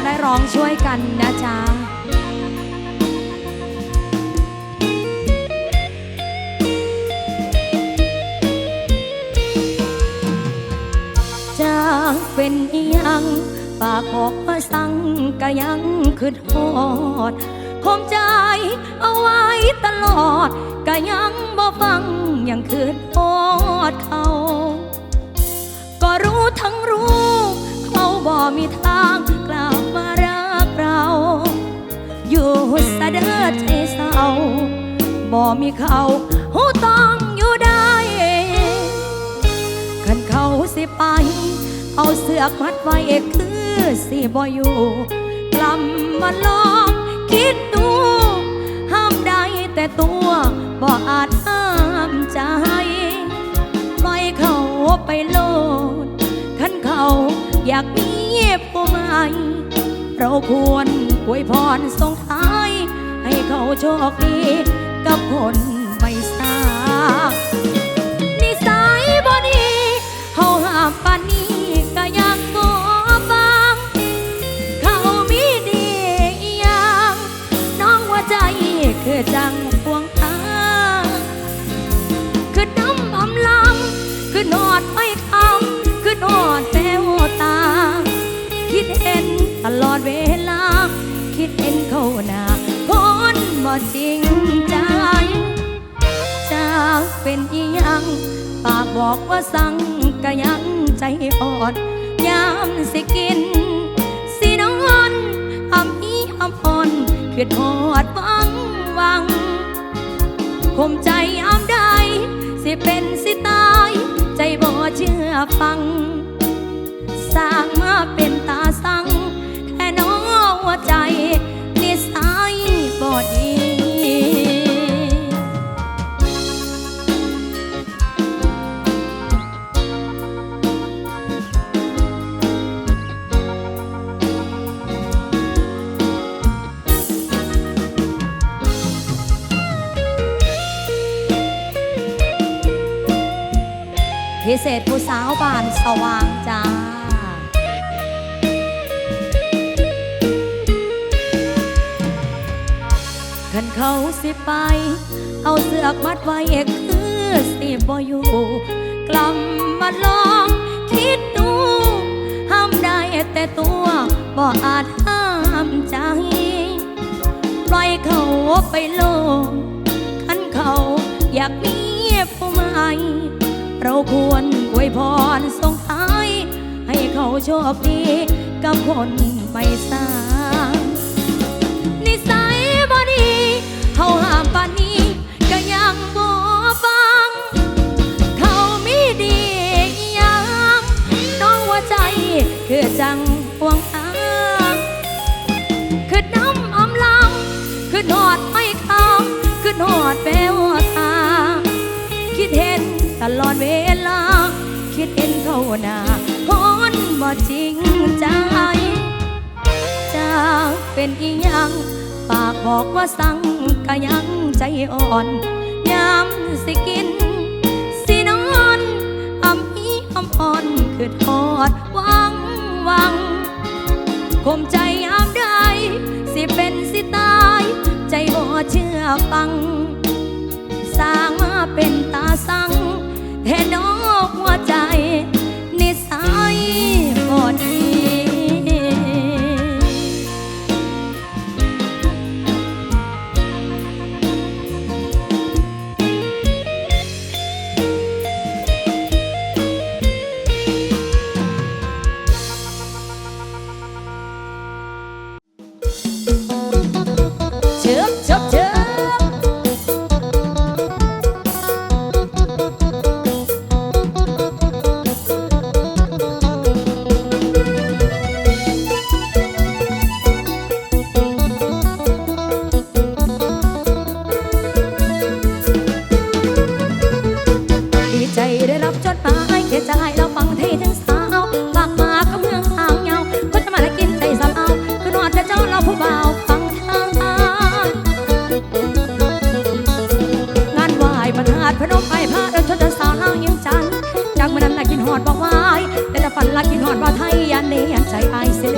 ใครร้องได้ร้องช่วยกันนะจ๊ะจากเป็นยัง ปากบอกว่าสั่งก็ยังคือทอดคมใจเอาไว้ตลอดก็ยังบ่ฟังยังคือทอดเขา มีเขาหูต้องอยู่ได้ขันเขาสิไป เอาเสือกมัดไว้คือสิบ่อยู่กลับมาลองคิดดู ห้ามได้แต่ตัวบ่อาจห้ามใจปล่อยเขาไปโลดขันเขาอยากมีผู้ใหม่เราควรอวยพรส่งท้าย ให้เขาโชคดี กับคนไม่สา อกว่าสั่งก็ยังใจอ่อนยามสิกิน สินอนอำอีอำพรคือทอดหวังวังคมใจยามใดสิเป็นสิตาย ใจบ่เชื่อฟัง สร้างมาเป็นตาสังแค่น้อหัวใจนิสัยบ่ดี พิเศษผู้สาวบานสว่างจ้าขันเขาสิไป เอาเสือกมัดไว้คือสิบ่อยู่ กลับมาลองคิดดู ห้ามได้แต่ตัวบ่อาจห้ามใจ ปล่อยเขาไปโลดขันเขาอยากมีผู้ใหม่ เราควรอวยพรส่งท้าย ให้เขาโชคดีกับคนไม่สร้างนิสัยบ่ดี เขาห้ามปานนี้ก็ยังบ่ฟัง เขามีดียังน้องว่าใจคือจังห่วงทางคือน้ำอำลำคือหนอดไม่คำคือหนอดแววตาคิดเห็นต ลอดเวลา คิดเห็นเขาหน้าคนบ่จริงใจจะเป็นอีหยัง ปากบอกว่าสั่งก็ยังใจอ่อนยามสิกิน สินอนอำอีอำอ่อนคือทอดหวังหวังคมใจยามใดสิเป็นสิตาย ใจบ่เชื่อฟัง สร้างมาเป็นตาสัง แทนนอกหัวใจ ให้อันละกินหอดว่าไทยยันเนียนใจอายสิลื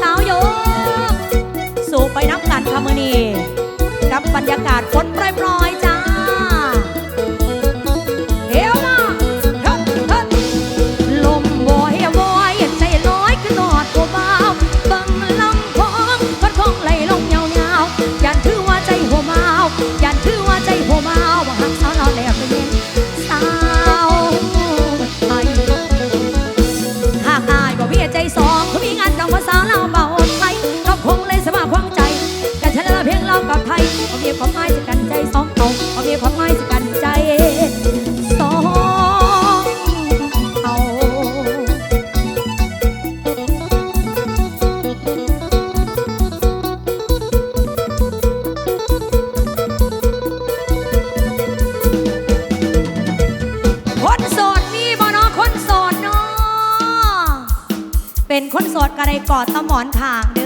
สาวโยก สู่ไปน้ำกันคามือนีกับบรรยากาศฝนปล่อย เอาเอาเมียวามหมายสกันใจสองเอาคนสดมีบ่เนาคนสดเนอะเป็นคนสดกระไรกอดสมอนทางเด้อ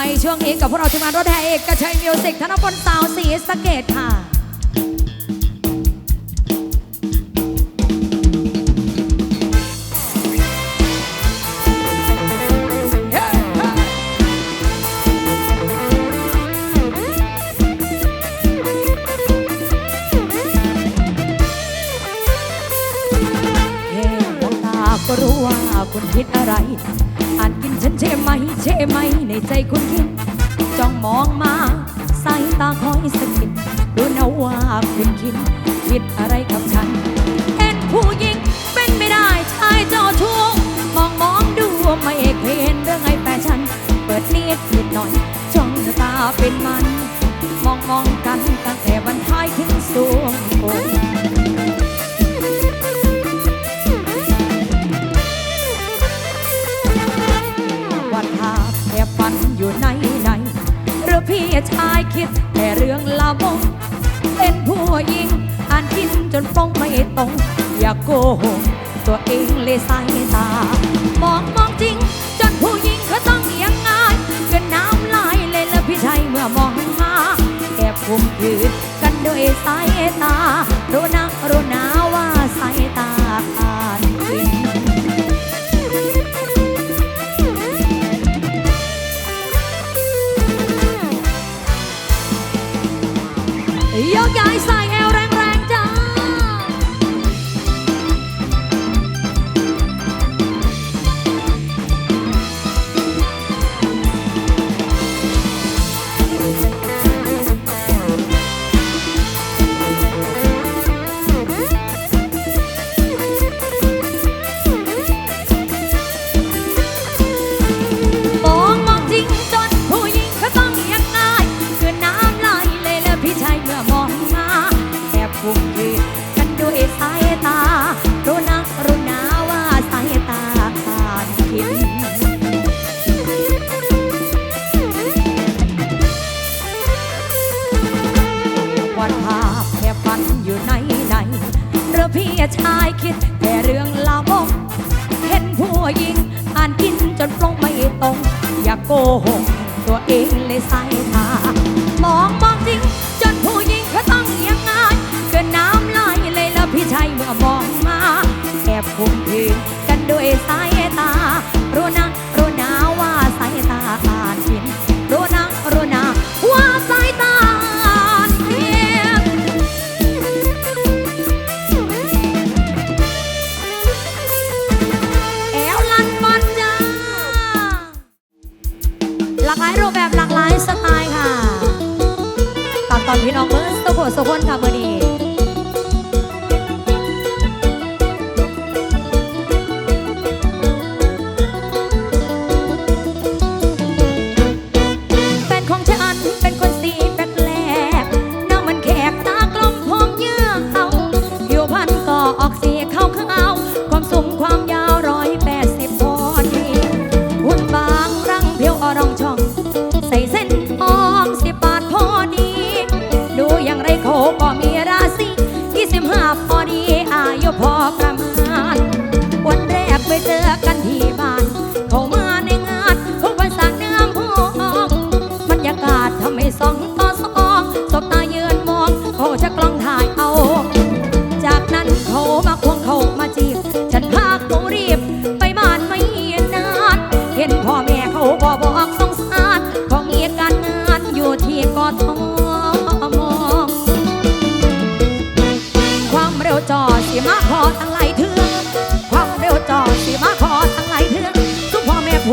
ไปช่วงนี้กับพวกเราทีมงานรถแห่เอกกระชัยมิวสิกธนพลสาวสีสเกตค่ะก็รู้ว่าคุณคิดอะไร อ่านกินฉันใช่ไหม เช่ไหมในใจคุณคิดจ้องมองมาสายตาคอยสะกิดรู้นะว่าคุณคิดคิดอะไรกับฉันเป็นผู้หญิงเป็นไม่ได้ชายเจ้าชู้มองมองดูไม่เคยเห็นเรื่องไอ้แฟชันเปิดนิดนิดหน่อยจ้องตาเป็นมัน มองมองกัน พี่ชายคิดแต่เรื่องละมงเป็นผู้หญิงอ่านกินจนฟงไม่ตรง อย่าโกหกตัวเองเลยใส่ตา มองมองจริง จนผู้หญิงเขาต้องเอียังไงเกินน้ำลายเลยละพี่ชายเมื่อมองหาแอบคุมขืนกันด้วยสายตารู้นักรู้นาว่าสายตาขาด your guys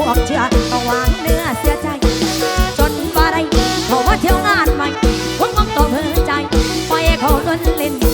วมเชื่อต้องวางเนื้อเสียใจ จนบ่ได้เขาว่าเที่ยวงานใหม่ผมมองต่อเพื่อใจ ไปเขาดนเล่น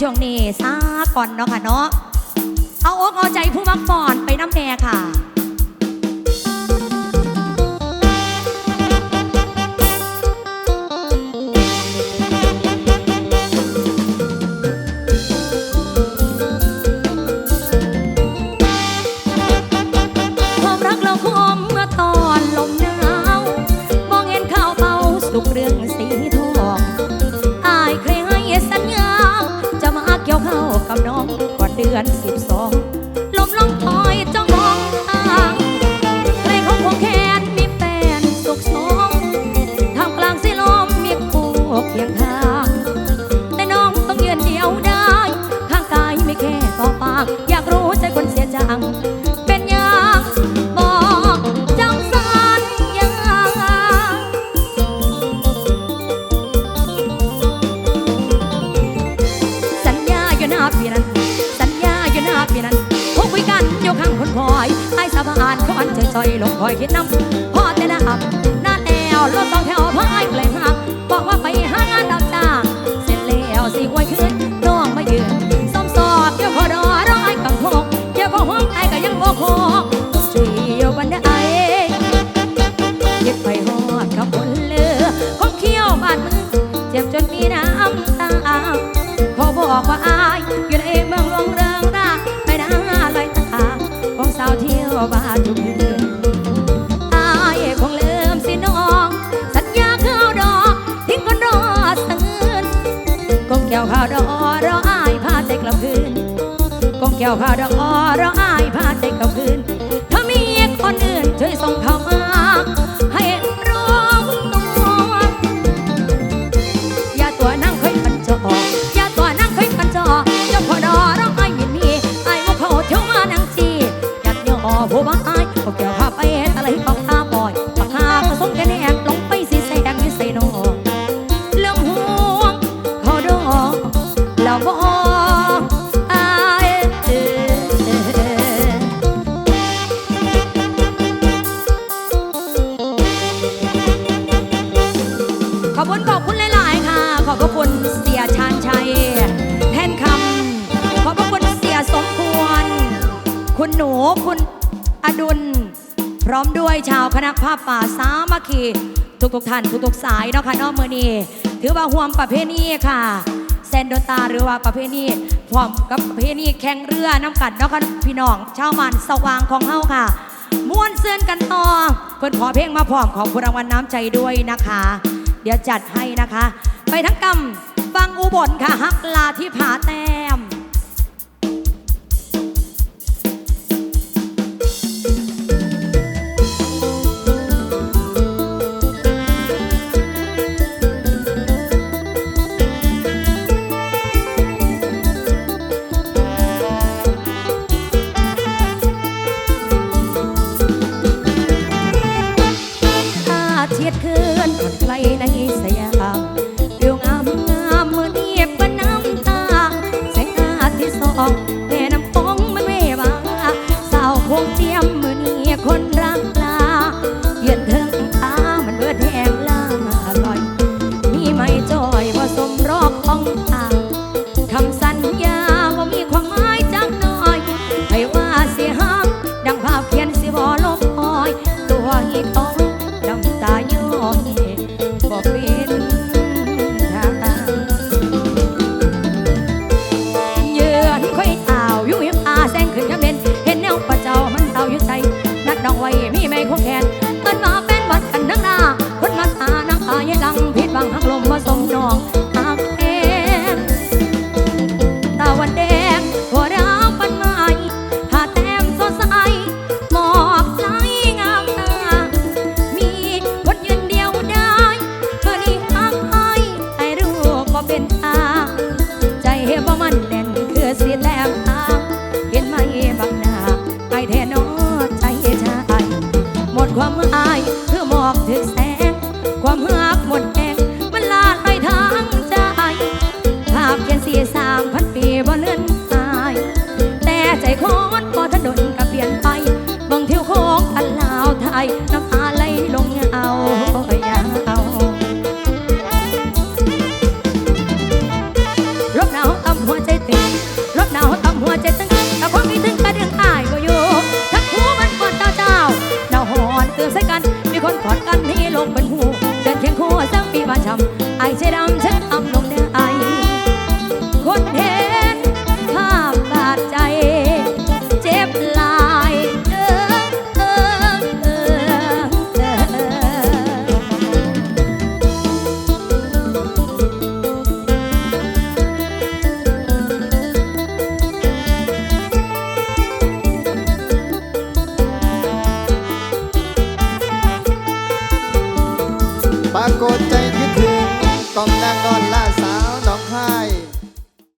ช่วงนี้ซาก่อนเนาะค่ะเนาะเอาอกเอาใจผู้มักฟอนไปน้ำแน่ค่ะ น้องก่อนเดือนสิบสอง ซอยลงคอยคิดน้ำพอแต่ละหับน้าแนวรถสองแถวพายแกล้า เกี่ยวข้าดอกอ้อเราอายพาใจเขาคืนถ้ามีคนอื่นช่วยส่งเขา ทุกท่านทุกๆสายเนาะค่ะนอกมือนี้ถือว่าห่วมประเพณีค่ะเซนโดนตาหรือว่าประเพณีพร้อมกับประเพณีแข่งเรือน้ำกัดเนาะค่ะพี่น้องชาวมันสว่างของเฮาค่ะม้วนเสื้นกันต่อเพิ่นขอเพลงมาพร้อมของพลังวันน้ำใจด้วยนะคะ เดี๋ยวจัดให้นะคะ ไปทั้งกำฟังอุบลค่ะฮักลาที่ผาแต่